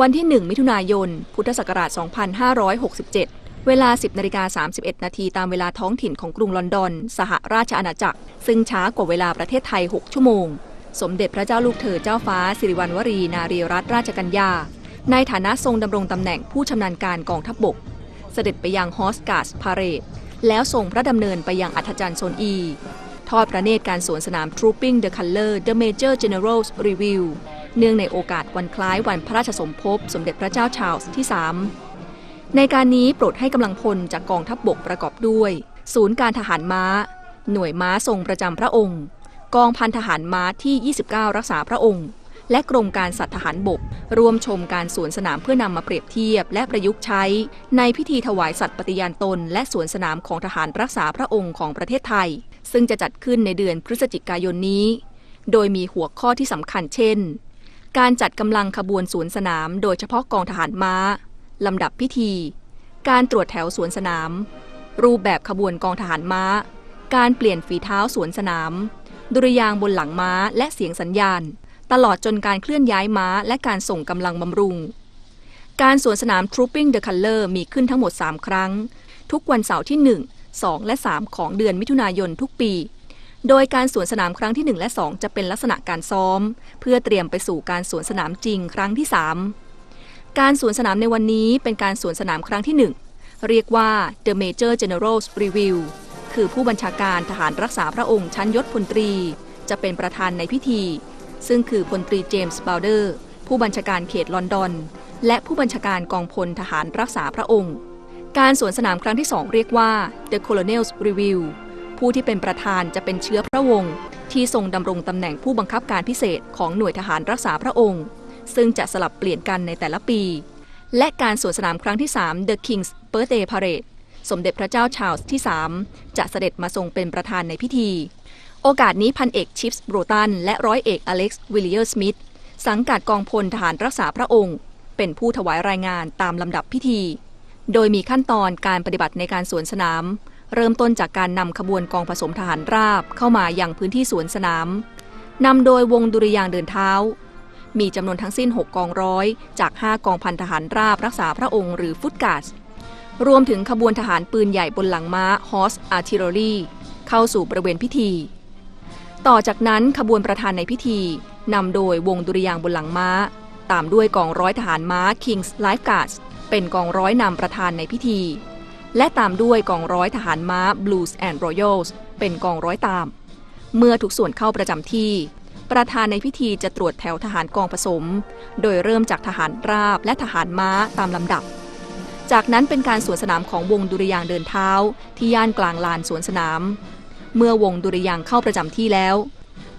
วันที่ 1 มิถุนายน พุทธศักราช 2567 เวลา 10นาฬิกา31 นาทีตามเวลาท้องถิ่นของกรุงลอนดอน สหราชอาณาจักร ซึ่งช้ากว่าเวลาประเทศไทย 6 ชั่วโมง สมเด็จพระเจ้าลูกเธอเจ้าฟ้า สิริวัณวรี นารีรัตนราชกัญญา ในฐานะทรงดำรงตำแหน่งผู้ชำนาญการกองทัพบบก เสด็จไปยังฮอสการ์สพาเรดแล้วส่งพระดำเนินไปยังอัธจันทร์โซนอีทอดพระเนตรการสวนสนาม Trooping the Color The Major General's Review เนื่องในโอกาสวันคล้ายวันพระราชสมภพสมเด็จพระเจ้าชาลส์ที่ 3 ในการนี้โปรดให้กำลังพลจากกองทัพบบกประกอบด้วย ศูนย์การทหารม้า หน่วยม้าทรงประจำพระองค์ กองพันทหารม้าที่ 29 รักษาพระองค์ และกรมการสัตว์ทหารบกร่วมชมการสวนสนามเพื่อนำมาเปรียบเทียบ และประยุกต์ใช้ ในพิธีถวายสัตว์ปฏิญาณตน และสวนสนามของทหารรักษาพระองค์ของประเทศไทย ซึ่งจะจัดขึ้นในเดือนพฤศจิกายนนี้ โดยมีหัวข้อที่สำคัญเช่น การจัดกำลังขบวนสวนสนามโดยเฉพาะกองทหารม้า ลำดับพิธี การตรวจแถวสวนสนาม รูปแบบขบวนกองทหารม้า การเปลี่ยนฝีเท้าสวนสนาม ดุริยางบนหลังม้าและเสียงสัญญาณ ตลอดจนการเคลื่อนย้ายม้าและการส่งกำลังบำรุง การสวนสนาม Trooping the Color มีขึ้นทั้งหมด 3 ครั้ง ทุกวันเสาร์ที่ 1 2 และ 3 ของเดือนมิถุนายนทุกปี โดยการสวนสนามครั้งที่ 1 และ 2 จะเป็นลักษณะการซ้อม เพื่อเตรียมไปสู่การสวนสนามจริงครั้งที่ 3 การสวนสนามในวันนี้เป็นการสวนสนามครั้งที่ 1 เรียกว่า The Major General's Review คือผู้บัญชาการทหารรักษาพระองค์ชั้นยศพลตรี จะเป็นประธานในพิธี ซึ่งคือพลตรีเจมส์บาวเดอร์ ผู้บัญชาการเขตลอนดอน และผู้บัญชาการกองพลทหารรักษาพระองค์ การสวนสนามครั้งที่ 2 เรียกว่า The Colonel's Review ผู้ที่เป็นประธานจะเป็นเชื้อพระวงศ์ที่ทรงดำรงตำแหน่งผู้บังคับการพิเศษของหน่วยทหารรักษาพระองค์ ซึ่งจะสลับเปลี่ยนกันในแต่ละปี และการสวนสนามครั้งที่ 3 The King's Birthday Parade สมเด็จพระเจ้าชาร์ลส์ที่ 3 จะเสด็จมาทรงเป็นประธานในพิธี โอกาสนี้พันเอกชิปส์โบรตันและร้อยเอกอเล็กซ์วิลเลียร์สมิธสังกัดกองพลทหารรักษาพระองค์ เป็นผู้ถวายรายงานตามลำดับพิธี โดยมีขั้นตอนการปฏิบัติในการสวนสนาม เริ่มต้นจากการนำขบวนกองผสมทหารราบเข้ามาอย่างพื้นที่สวนสนามนำโดยวงดุริยางเดินเท้า มีจำนวนทั้งสิ้น 6 กองร้อยจาก 5 กองพันทหารราบรักษาพระองค์หรือฟุตกาสรวมถึงขบวนทหารปืนใหญ่บนหลังม้า Horse Artillery เข้าสู่บริเวณพิธี ต่อจากนั้นขบวนประธานในพิธีนำโดยวงดุริยางบนหลังม้า ตามด้วยกองร้อยทหารม้า King's Life Guards เป็นกองร้อยนำประธานในพิธี และตามด้วยกองร้อยทหารม้า Blues and Royals เป็นกองร้อยตาม เมื่อทุกส่วนเข้าประจำที่ ประธานในพิธีจะตรวจแถวทหารกองผสม โดยเริ่มจากทหารราบและทหารม้าตามลำดับ จากนั้นเป็นการสวนสนามของวงดุริยางเดินเท้า ที่ย่านกลางลานสวนสนาม เมื่อวงดุริยางเข้าประจำที่แล้ว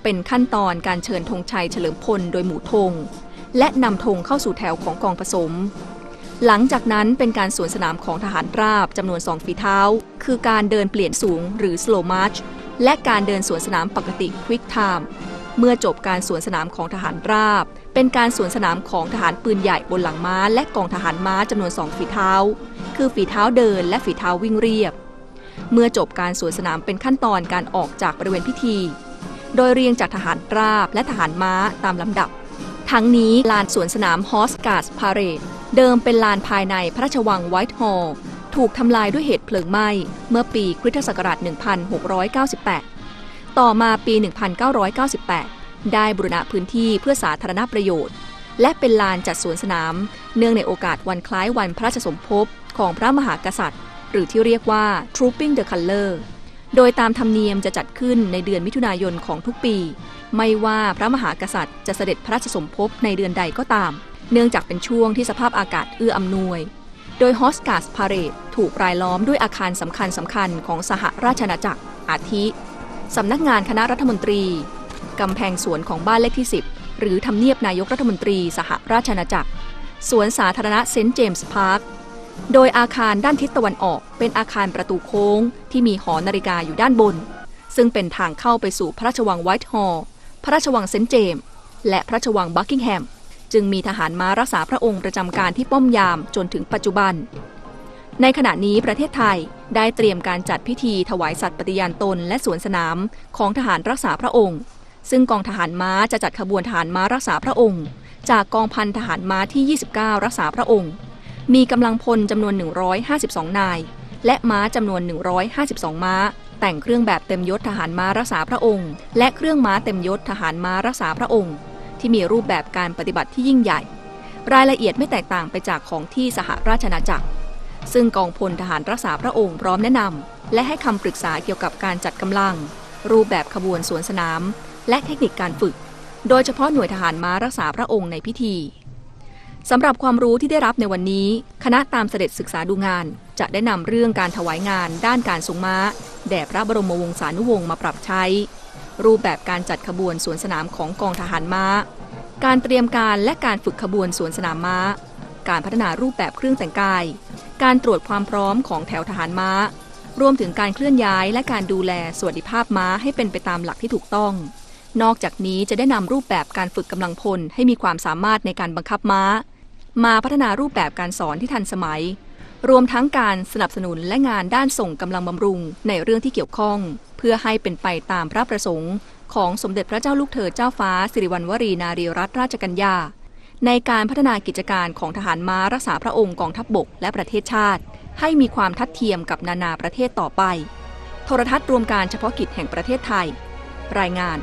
เป็นขั้นตอนการเชิญธงชัยเฉลิมพลโดยหมู่ธงและนำธงเข้าสู่แถวของกองผสม หลังจากนั้นเป็นการสวนสนามของทหารราบจำนวนสองฝีเท้า คือการเดินเปลี่ยนสูงหรือ slow march และการเดินสวนสนามปกติ quick time เมื่อจบการสวนสนามของทหารราบ เป็นการสวนสนามของทหารปืนใหญ่บนหลังม้า และกองทหารม้าจำนวนสองฝีเท้า คือฝีเท้าเดินและฝีเท้าวิ่งเรียบ เมื่อจบการสวนสนามเป็นขั้นตอนการออกจากบริเวณพิธี โดยเรียงจากทหารราบและทหารม้าตามลำดับ ทั้งนี้ลานสวนสนามฮอสการ์สพาเรด เดิมเป็นลานภายในพระราชวังไวท์ฮอลล์ถูกทำลายด้วยเหตุเพลิงไหม้ เมื่อปีคริสตศักราช 1698 ต่อมาปี 1998 ได้บูรณะพื้นที่เพื่อสาธารณประโยชน์ และเป็นลานจัดสวนสนาม เนื่องในโอกาสวันคล้ายวันพระราชสมภพของพระมหากษัตริย์ หรือที่เรียกว่า Trooping the Color โดยตามธรรมเนียมจะจัดขึ้นในเดือนมิถุนายนของทุกปี ไม่ว่าพระมหากษัตริย์จะเสด็จพระราชสมภพในเดือนใดก็ตาม เนื่องจากเป็นช่วงที่สภาพอากาศเอื้ออำนวย โดยฮอสการ์สพาเรดถูกรายล้อมด้วยอาคารสำคัญสำคัญของสหราชอาณาจักร อาทิสำนักงานคณะรัฐมนตรีกำแพงสวนของบ้านเลขที่ 10 หรือทำเนียบนายกรัฐมนตรีสหราชอาณาจักร สวนสาธารณะเซนต์เจมส์พาร์ค โดยอาคารด้านทิศตะวันออกเป็นอาคารประตูโค้งที่มีหอนาฬิกาอยู่ด้านบน ซึ่งเป็นทางเข้าไปสู่พระราชวังไวท์ฮอลล์ พระราชวังเซนต์เจมส์และพระราชวังบักกิงแฮม จึงมีทหารม้ารักษาพระองค์ประจำการที่ป้อมยามจนถึงปัจจุบัน ในขณะนี้ประเทศไทยได้เตรียมการจัดพิธีถวายสัตย์ปฏิญาณตนและสวนสนามของทหารรักษาพระองค์ ซึ่งกองทหารม้าจะจัดขบวนทหารม้ารักษาพระองค์ จากกองพันทหารม้าที่ 29 รักษาพระองค์ มีกำลังพลจำนวน 152 นาย และม้าจำนวน 152 ม้า แต่งเครื่องแบบเต็มยศทหารม้ารักษาพระองค์ และเครื่องม้าเต็มยศทหารม้ารักษาพระองค์ ที่มีรูปแบบการปฏิบัติที่ยิ่งใหญ่ รายละเอียดไม่แตกต่างไปจากของที่สหราชอาณาจักร ซึ่งกองพลทหารรักษาพระองค์พร้อมแนะนำและให้คำปรึกษาเกี่ยวกับการจัดกำลัง รูปแบบขบวนสวนสนาม และเทคนิคการฝึก โดยเฉพาะหน่วยทหารม้ารักษาพระองค์ในพิธีสำหรับความรู้ที่ได้รับในวันนี้ คณะตามเสด็จศึกษาดูงาน จะได้นำเรื่องการถวายงาน ด้านการทรงม้า แด่พระบรมวงศานุวงศ์มาปรับใช้ รูปแบบการจัดขบวนสวนสนามของกองทหารม้า การเตรียมการและการฝึกขบวนสวนสนามม้า การพัฒนารูปแบบเครื่องแต่งกาย การตรวจความพร้อมของแถวทหารม้า รวมถึงการเคลื่อนย้ายและการดูแลสวัสดิภาพม้าให้เป็นไปตามหลักที่ถูกต้อง นอกจากนี้จะได้นำรูปแบบการฝึกกำลังพลให้มีความสามารถในการบังคับม้า มาพัฒนารูปแบบการสอนที่ทันสมัยรวมทั้งการสนับสนุนและงานด้านส่งกำลังบำรุงในเรื่องที่เกี่ยวข้อง เพื่อให้เป็นไปตามพระประสงค์ ของสมเด็จพระเจ้าลูกเธอเจ้าฟ้าสิริวัณวรีนารีรัตนราชกัญญา ในการพัฒนากิจการของทหารม้ารักษาพระองค์กองทัพบบกและประเทศชาติ ให้มีความทัดเทียมกับนานาประเทศต่อไป โทรทัศน์รวมการเฉพาะกิจแห่งประเทศไทย รายงาน